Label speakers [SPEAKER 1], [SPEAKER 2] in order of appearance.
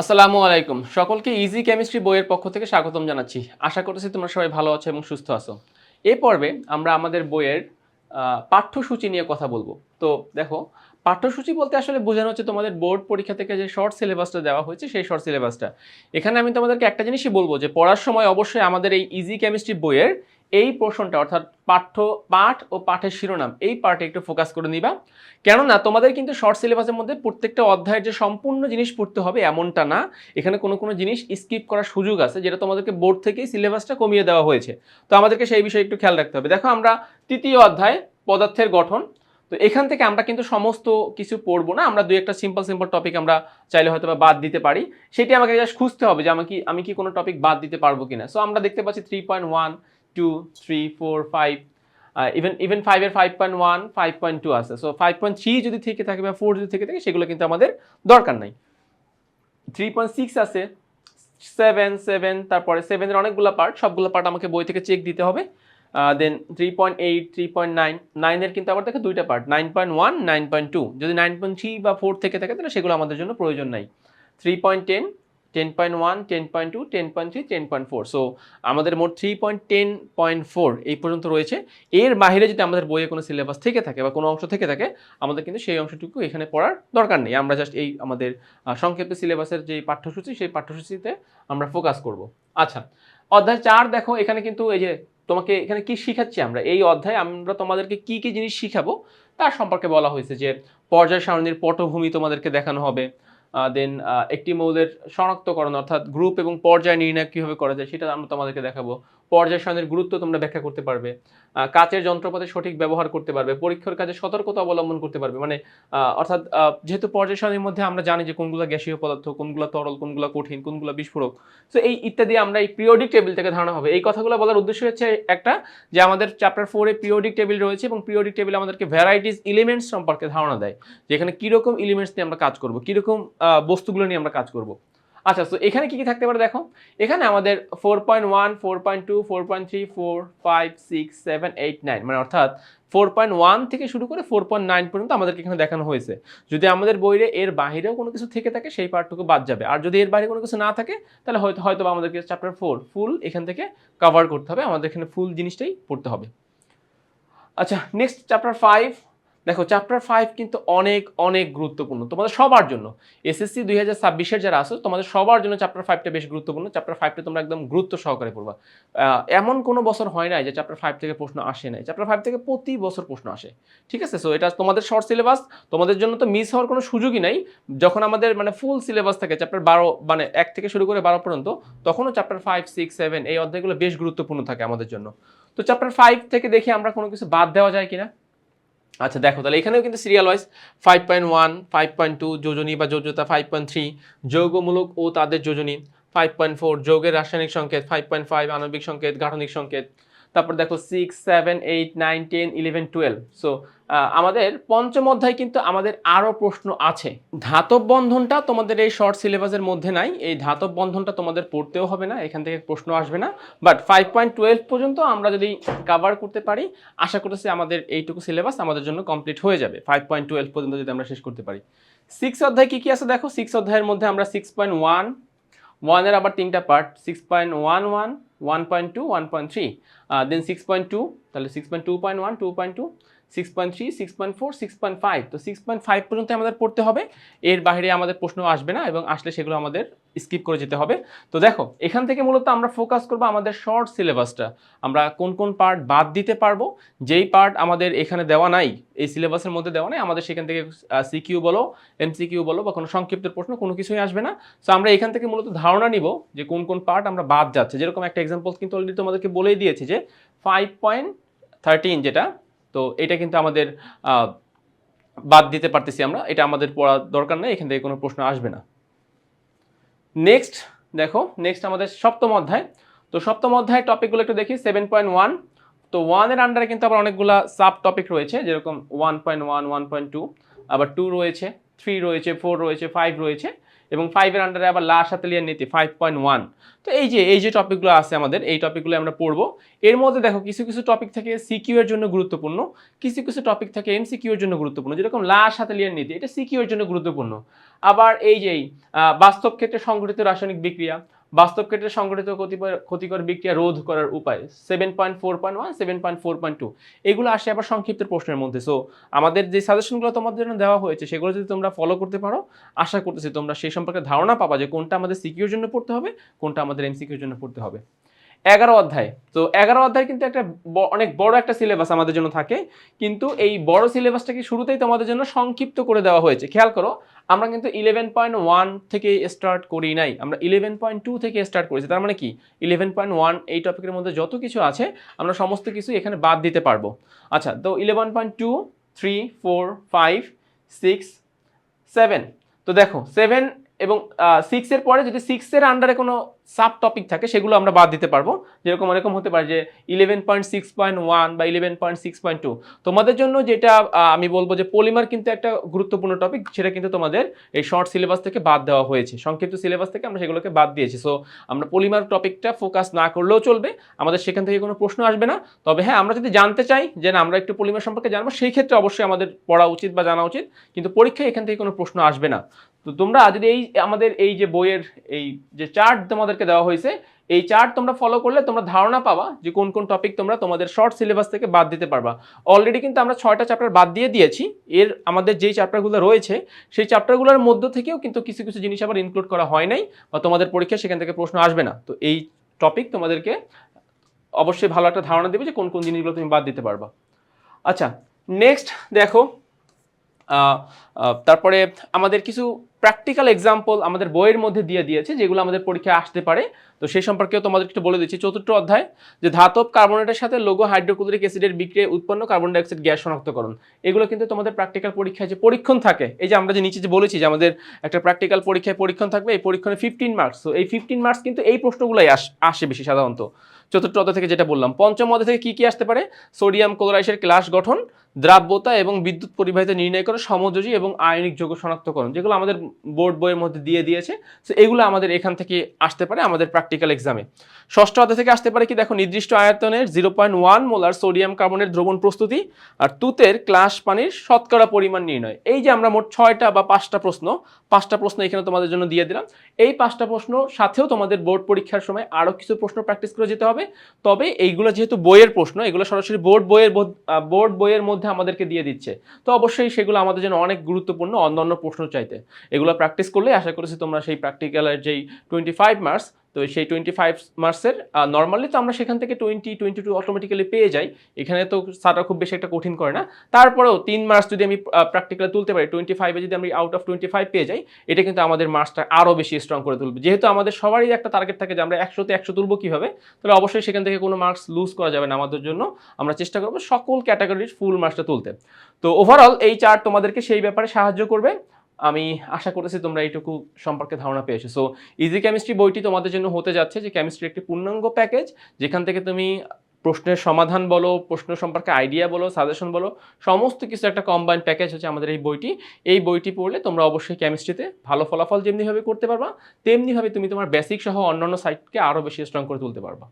[SPEAKER 1] আসসালামু আলাইকুম। সকলকে ইজি কেমিস্ট্রি বইয়ের পক্ষ থেকে স্বাগতম জানাচ্ছি। আশা করতেছি তোমরা সবাই ভালো আছো এবং সুস্থ আছো। এই পর্বে আমরা আমাদের বইয়ের পাঠ্যসূচি নিয়ে কথা বলব। তো দেখো, পাঠ্যসূচি বলতে আসলে বোঝানো হচ্ছে তোমাদের বোর্ড পরীক্ষা থেকে যে শর্ট সিলেবাসটা দেওয়া হয়েছে, সেই শর্ট সিলেবাসটা এখানে আমি তোমাদেরকে একটা জিনিসই বলব যে, পড়ার সময় অবশ্যই আমাদের এই ইজি কেমিস্ট্রি বইয়ের এই পোর্শনটা অর্থাৎ পাঠ্য, পাঠ ও পাঠের শিরোনাম, এই পার্টে একটু ফোকাস করে নিবা। কেননা, তোমাদের কিন্তু শর্ট সিলেবাসের মধ্যে প্রত্যেকটা অধ্যায়ের যে সম্পূর্ণ জিনিস পড়তে হবে এমনটা না। এখানে কোনো কোনো জিনিস স্কিপ করার সুযোগ আছে, যেটা তোমাদেরকে বোর্ড থেকেই সিলেবাসটা কমিয়ে দেওয়া হয়েছে। তো আমাদেরকে সেই বিষয়ে একটু খেয়াল রাখতে হবে। দেখো, আমরা তৃতীয় অধ্যায়, পদার্থের গঠন। তো এখান থেকে আমরা কিন্তু সমস্ত কিছু পড়ব না। আমরা দুই একটা সিম্পল সিম্পল টপিক আমরা চাইলে হয়তো বা বাদ দিতে পারি। সেটি আমাকে জাস্ট খুঁজতে হবে যে আমি কি আমি কি কোনো টপিক বাদ দিতে পারব কিনা। সো আমরা দেখতে পাচ্ছি three point one two three four five even even ফাইভের five point one five point two আছে। সো ফাইভ পয়েন্ট থ্রি যদি থেকে থাকে বা ফোর যদি থেকে থাকে, সেগুলো কিন্তু আমাদের দরকার নাই। থ্রি পয়েন্ট সিক্স আছে সেভেন সেভেন তারপরে সেভেনের অনেকগুলো পার্ট সবগুলো পার্ট আমাকে বই থেকে চেক দিতে হবে। Then three point eight three point nine নাইনের কিন্তু আবার দেখে দুইটা part nine point one nine point two যদি নাইন পয়েন্ট থ্রি বা ফোর থেকে থাকে, তাহলে সেগুলো আমাদের জন্য প্রয়োজন নাই। Three point ten ten point one ten point two ten point three ten point four so আমাদের মোট three point ten point four এই পর্যন্ত রয়েছে। এর বাইরে যদি আমাদের বইয়ে কোনো সিলেবাস থেকে থাকে বা কোনো অংশ থেকে থাকে, আমাদের কিন্তু সেই অংশটুকু এখানে পড়ার দরকার নেই। আমরা জাস্ট এই আমাদের সংক্ষিপ্ত সিলেবাসের যে পাঠ্যসূচি, সেই পাঠ্যসূচিতে আমরা ফোকাস করব। আচ্ছা অধ্যায় চার দেখো, এখানে কিন্তু এই যে তোমাকে এখানে কি শিখাচ্ছি আমরা? এই অধ্যায়ে আমরা তোমাদেরকে কি কি জিনিস শিখাবো? তার সম্পর্কে বলা হয়েছে যে, পর্যায় সারণীর পটভূমি তোমাদেরকে দেখানো হবে। দেন একটি মৌলের শনাক্তকরণ, অর্থাৎ গ্রুপ এবং পর্যায় নির্ণয় কীভাবে করা যায়, সেটা আমরা তোমাদেরকে দেখাবো। পর্যায় সারণীর গুরুত্ব তোমরা ব্যাখ্যা করতে পারবে। কাচের যন্ত্রপাতি সঠিক ব্যবহার করতে পারবে, পরীক্ষার কাজে সতর্কতা অবলম্বন করতে পারবে। মানে অর্থাৎ যেহেতু পর্যায় সারণীর মধ্যে আমরা জানি যে কোনগুলো গ্যাসীয় পদার্থ, কোনগুলো তরল, কোনগুলো কঠিন, কোনগুলো বিস্ফোরক, তো এই ইত্যাদি আমরা এই পিরিয়ডিক টেবিল থেকে ধারণা হবে। এই কথাগুলো বলার উদ্দেশ্য হচ্ছে একটা যে আমাদের চ্যাপ্টার ফোরে পিরিয়ডিক টেবিল রয়েছে এবং পিরিয়ডিক টেবিল আমাদেরকে ভ্যারাইটিস এলিমেন্টস সম্পর্কে ধারণা দেয়, যে এখানে কীরকম এলিমেন্টস নিয়ে আমরা কাজ করব, কীরকম বস্তুগুলো নিয়ে আমরা কাজ করব। আচ্ছা তো এখানে কি কি থাকতে পারে দেখো? এখানে আমাদের four point one four point two four point three four five six seven eight nine মানে অর্থাৎ ফোর পয়েন্ট ওয়ান থেকে শুরু করে ফোর পয়েন্ট নাইন পর্যন্ত আমাদেরকে এখানে দেখানো হয়েছে। যদি আমাদের বইয়ে এর বাইরেও কোনো কিছু থেকে থাকে, সেই পার্টটুকু বাদ যাবে। আর যদি এর বাইরে কোনো কিছু না থাকে, তাহলে হয়তো হয়তো আমাদেরকে চ্যাপ্টার ফোর ফুল এখান থেকে কভার করতে হবে। আমাদের এখানে ফুল জিনিসটাই পড়তে হবে। আচ্ছা নেক্সট চ্যাপ্টার ফাইভ দেখো চ্যাপ্টার ফাইভ কিন্তু অনেক অনেক গুরুত্বপূর্ণ, তোমাদের সবার জন্য। এসএসসি দুই হাজার ছাব্বিশের যারা আসো তোমাদের সবার জন্য চ্যাপ্টার ফাইভটা বেশ গুরুত্বপূর্ণ। চ্যাপ্টার ফাইভটা তোমরা একদম গুরুত্ব সহকারে পড়বা। এমন কোনো বছর হয় নাই যে চ্যাপ্টার ফাইভ থেকে প্রশ্ন আসে নাই। চ্যাপ্টার ফাইভ থেকে প্রতি বছর প্রশ্ন আসে, ঠিক আছে? সো এটা তোমাদের শর্ট সিলেবাস তোমাদের জন্য তো মিস হওয়ার কোনো সুযোগই নাই। যখন আমাদের মানে ফুল সিলেবাস থাকে চ্যাপ্টার বারো মানে এক থেকে শুরু করে বারো পর্যন্ত, তখনও চ্যাপ্টার ফাইভ সিক্স সেভেন এই অধ্যায়গুলো বেশ গুরুত্বপূর্ণ থাকে আমাদের জন্য। তো চ্যাপ্টার ফাইভ থেকে দেখি আমরা কোনো কিছু বাদ দেওয়া যায় কিনা? আচ্ছা দেখো, তাহলে এখানেও কিন্তু serial wise five point one five point two যোজনী বা যোজ্যতা ফাইভ পয়েন্ট থ্রি যৌগমূলক ও তাদের যোজনী ফাইভ পয়েন্ট ফোর যৌগের রাসায়নিক সংকেত ফাইভ পয়েন্ট ফাইভ আণবিক সংকেত, গাঠনিক সংকেত তারপর দেখো six seven eight nine ten eleven twelve so আমাদের পঞ্চম অধ্যায় কিন্তু আমাদের আরও প্রশ্ন আছে। ধাতব বন্ধনটা তোমাদের এই শর্ট সিলেবাসের মধ্যে নাই। এই ধাতব বন্ধনটা তোমাদের পড়তেও হবে না, এখান থেকে প্রশ্ন আসবে না। বাট ফাইভ পয়েন্ট টুয়েলভ পর্যন্ত আমরা যদি কাভার করতে পারি, আশা করতেছি আমাদের এইটুকু সিলেবাস আমাদের জন্য কমপ্লিট হয়ে যাবে ফাইভ পয়েন্ট টুয়েলভ পর্যন্ত যদি আমরা শেষ করতে পারি। সিক্স অধ্যায় কি কি আছে দেখো? সিক্স অধ্যায়ের মধ্যে আমরা সিক্স পয়েন্ট ওয়ান ওয়ানের আবার তিনটা part six point one one one point two one point three then six point two তাহলে six point two point one two point two six point three six point four six point five তো six point five পর্যন্ত আমাদের পড়তে হবে। এর বাইরে আমাদের প্রশ্ন আসবে না এবং আসলে সেগুলো আমাদের স্কিপ করে যেতে হবে। তো দেখো, এখান থেকে মূলত আমরা ফোকাস করব আমাদের শর্ট সিলেবাসটা আমরা কোন কোন পার্ট বাদ দিতে পারব? যেই পার্ট আমাদের এখানে দেওয়া নাই, এই সিলেবাসের মধ্যে দেওয়া নাই, আমাদের সেখান থেকে সিকিউ বলো এমসিকিউ বলো বা কোনো সংক্ষিপ্ত প্রশ্ন, কোনো কিছুই আসবে না। সো আমরা এখান থেকে মূলত ধারণা নিব যে কোন কোন পার্ট আমরা বাদ যাচ্ছে। যেরকম একটা এক্সাম্পল কিন্তু অলরেডি তোমাদেরকে বলেই দিয়েছি যে ফাইভ পয়েন্ট থার্টিন যেটা তো এটা কিন্তু আমাদের বাদ দিতে পারতেছি আমরা। এটা আমাদের পড়ার দরকার নেই, এখান থেকে কোনো প্রশ্ন আসবে না। নেক্সট দেখো নেক্সট আমাদের সপ্তম অধ্যায়। তো সপ্তম অধ্যায় টপিকগুলো একটু দেখি সেভেন পয়েন্ট ওয়ান তো ওয়ানের আন্ডারে কিন্তু আবার অনেকগুলা সাব টপিক রয়েছে, যেরকম one point one one point two আবার টু রয়েছে থ্রি রয়েছে ফোর রয়েছে ফাইভ রয়েছে। এবং ফাইভের আন্ডারে আবার লা সাতেলিয়ার নীতি ফাইভ পয়েন্ট ওয়ান তো এই যে এই যে টপিকগুলো আছে আমাদের, এই টপিকগুলো আমরা পড়ব। এর মধ্যে দেখো, কিছু কিছু টপিক থাকে সিকিউ এর জন্য গুরুত্বপূর্ণ, কিছু কিছু টপিক থাকে এমসিকিউ এর জন্য গুরুত্বপূর্ণ। যেরকম লা সাতেলিয়ার নীতি, এটা সিকিউ এর জন্য গুরুত্বপূর্ণ। আবার এই যে বাস্তব ক্ষেত্রে সংঘটিত রাসায়নিক বিক্রিয়া বাস্তব ক্ষেত্রে সংঘটিত ক্ষতিকর বিক্রিয়া রোধ করার উপায় seven point four point one seven point four point two এগুলো আসে আবার সংক্ষিপ্ত প্রশ্নের মধ্যে। সো আমাদের যে সাজেশনগুলো তোমাদের জন্য দেওয়া হয়েছে, সেগুলো যদি তোমরা ফলো করতে পারো, আশা করতেছি তোমরা সেই সম্পর্কে ধারণা পাবা যে কোনটা আমাদের সিকিউর জন্য পড়তে হবে, কোনটা আমাদের এমসিকিউর জন্য পড়তে হবে। এগারো অধ্যায়। তো এগারো অধ্যায় কিন্তু একটা অনেক বড় একটা সিলেবাস আমাদের জন্য থাকে। কিন্তু এই বড় সিলেবাসটাকে শুরুতেই তোমাদের জন্য সংক্ষিপ্ত করে দেওয়া হয়েছে। খেয়াল করো, আমরা কিন্তু ইলেভেন পয়েন্ট ওয়ান থেকে স্টার্ট করি নাই। আমরা ইলেভেন পয়েন্ট টু থেকে স্টার্ট করেছি। তার মানে কি? ইলেভেন পয়েন্ট ওয়ান এই টপিকের মধ্যে যত কিছু আছে, আমরা সমস্ত কিছু এখানে বাদ দিতে পারব। আচ্ছা তো eleven point two three four five six seven তো দেখো সেভেন এবং সিক্সের পরে যদি সিক্সের আন্ডারে কোনো সাব টপিক থাকে, সেগুলো আমরা বাদ দিতে পারব। যেরকম এরকম হতে পারে যে eleven point six point one বা eleven point six point two তোমাদের জন্য যেটা আমি বলব যে পলিমার কিন্তু একটা গুরুত্বপূর্ণ টপিক সেটা কিন্তু তোমাদের এই শর্ট সিলেবাস থেকে বাদ দেওয়া হয়েছে। সংক্ষিপ্ত সিলেবাস থেকে আমরা সেগুলোকে বাদ দিয়েছি। সো আমরা পলিমার টপিকটা ফোকাস না করলেও চলবে। আমাদের সেখান থেকে কোনো প্রশ্ন আসবে না। তবে হ্যাঁ আমরা যদি জানতে চাই যে না, আমরা একটু পলিমার সম্পর্কে জানব, সেই ক্ষেত্রে অবশ্যই আমাদের পড়া উচিত বা জানা উচিত। কিন্তু পরীক্ষায় এখান থেকে কোনো প্রশ্ন আসবে না। তো তোমরা যদি এই, আমাদের এই যে বইয়ের এই যে চার্ট তোমাদেরকে দেওয়া হয়েছে, এই চার্ট তোমরা ফলো করলে তোমরা ধারণা পাবা যে কোন কোন টপিক তোমরা তোমাদের শর্ট সিলেবাস থেকে বাদ দিতে পারবা। অলরেডি কিন্তু আমরা ছয়টা চ্যাপ্টার বাদ দিয়ে দিয়েছি। এর আমাদের যেই চ্যাপ্টারগুলো রয়েছে, সেই চ্যাপ্টারগুলোর মধ্য থেকেও কিন্তু কিছু কিছু জিনিস আবার ইনক্লুড করা হয় নাই বা তোমাদের পরীক্ষায় সেখান থেকে প্রশ্ন আসবে না। তো এই টপিক তোমাদেরকে অবশ্যই ভালো একটা ধারণা দেবে যে কোন কোন জিনিসগুলো তুমি বাদ দিতে পারবা। আচ্ছা নেক্সট দেখো তারপরে আমাদের কিছু প্র্যাকটিক্যাল এক্সাম্পল আমাদের বইয়ের মধ্যে দিয়ে দিয়েছে যেগুলো আমাদের পরীক্ষায় আসতে পারে। তো সেই সম্পর্কেও তোমাদের একটু বলে দিচ্ছি। চতুর্থ অধ্যায়, যে ধাতব কার্বনেটের সাথে লোগো হাইড্রোক্লোরিক অ্যাসিডের বিক্রিয়ায় উৎপন্ন কার্বন ডাইঅক্সাইড গ্যাস শনাক্তকরণ। এগুলো কিন্তু তোমাদের প্র্যাকটিক্যাল পরীক্ষায় যে পরীক্ষণ থাকে, এই যে আমরা যে নিচে যে বলেছি যে আমাদের একটা প্র্যাকটিক্যাল পরীক্ষায় পরীক্ষণ থাকবে, এই পরীক্ষণে ফিফটিন মার্কস তো এই ফিফটিন মার্কস কিন্তু এই প্রশ্নগুলোই আস- বেশি সাধারণত। চতুর্থ অধ্যায় থেকে যেটা বললাম, পঞ্চম অধ্যায় থেকে কি কি আসতে পারে? সোডিয়াম ক্লোরাইডের ক্লাস গঠন, দ্রাব্যতা এবং বিদ্যুৎ পরিবাহিত নির্ণয় করে সমযোজী এবং আয়নিক যৌগ শনাক্তকরণ, যেগুলো আমাদের বোর্ড বইয়ের মধ্যে দিয়ে দিয়েছে। তো এগুলো আমাদের এখান থেকে আসতে পারে, আমাদের প্র্যাকটিক্যাল এক্সামে ষষ্ঠ অধ্যায় থেকে আসতে পারে কি, দেখো, নির্দিষ্ট আয়তনের zero point one molar sodium কার্বনের দ্রবণ প্রস্তুতি আর তুতের ক্লাস পানির শতকরা পরিমাণ নির্ণয়। এই যে আমরা মোট ছয়টা বা পাঁচটা প্রশ্ন পাঁচটা প্রশ্ন এখানে তোমাদের জন্য দিয়ে দিলাম। এই পাঁচটা প্রশ্ন সাথেও তোমাদের বোর্ড পরীক্ষার সময় আরও কিছু প্রশ্ন প্র্যাকটিস করে যেতে হবে। তবে এইগুলো যেহেতু বইয়ের প্রশ্ন, এগুলো সরাসরি বোর্ড বইয়ের বোর্ড বইয়ের মধ্যে আমাদেরকে দিয়ে দিচ্ছে। তো অবশ্যই সেগুলো আমাদের জন্য অনেক গুরুত্বপূর্ণ অন্যান্য প্রশ্ন চাইতে। এগুলো প্র্যাকটিস করলে আশা করেছি তোমরা সেই প্র্যাকটিক্যালের যেই টোয়েন্টি ফাইভ মার্কস তো সেই টোয়েন্টি ফাইভ মার্কসের নর্মালি তো আমরা সেখান থেকে টোয়েন্টি টোয়েন্টি টু অটোমেটিক্যালি পেয়ে যাই। এখানে তো স্যাররা খুব বেশি একটা কঠিন করে না। তারপরেও তিন মার্কস যদি আমি প্র্যাকটিক্যালে তুলতে পারি টোয়েন্টি ফাইভে যদি আমি আউট অফ টোয়েন্টি ফাইভ পেয়ে যাই, এটা কিন্তু আমাদের মার্কসটা আরও বেশি স্ট্রং করে তুলবে। যেহেতু আমাদের সবারই একটা টার্গেট থাকে যে আমরা একশোতে একশো তুলবো কীভাবে, তাহলে অবশ্যই সেখান থেকে কোনো মার্কস লুজ করা যাবে না আমাদের জন্য। আমরা চেষ্টা করব সকল ক্যাটাগরির ফুল মার্কসটা তুলতে। তো ওভারঅল এই চার্ট তোমাদেরকে সেই ব্যাপারে সাহায্য করবে। আমি আশা করতেছি তোমরা এইটুকু সম্পর্কে ধারণা পেয়েছ। সো ইজি কেমিস্ট্রি বইটি তোমাদের জন্য হতে যাচ্ছে যে কেমিস্ট্রি একটি পূর্ণাঙ্গ প্যাকেজ যেখান থেকে তুমি প্রশ্নের সমাধান বলো, প্রশ্ন সম্পর্কে আইডিয়া বলো সাজেশন বলো, সমস্ত কিছু একটা কম্বাইন প্যাকেজ হচ্ছে আমাদের এই বইটি। এই বইটি পড়লে তোমরা অবশ্যই কেমিস্ট্রিতে ভালো ফলাফল যেমনিভাবে করতে পারবা, তেমনিভাবে তুমি তোমার বেসিক সহ অন্যান্য সাইটকে আরও বেশি স্ট্রং করে তুলতে পারবা।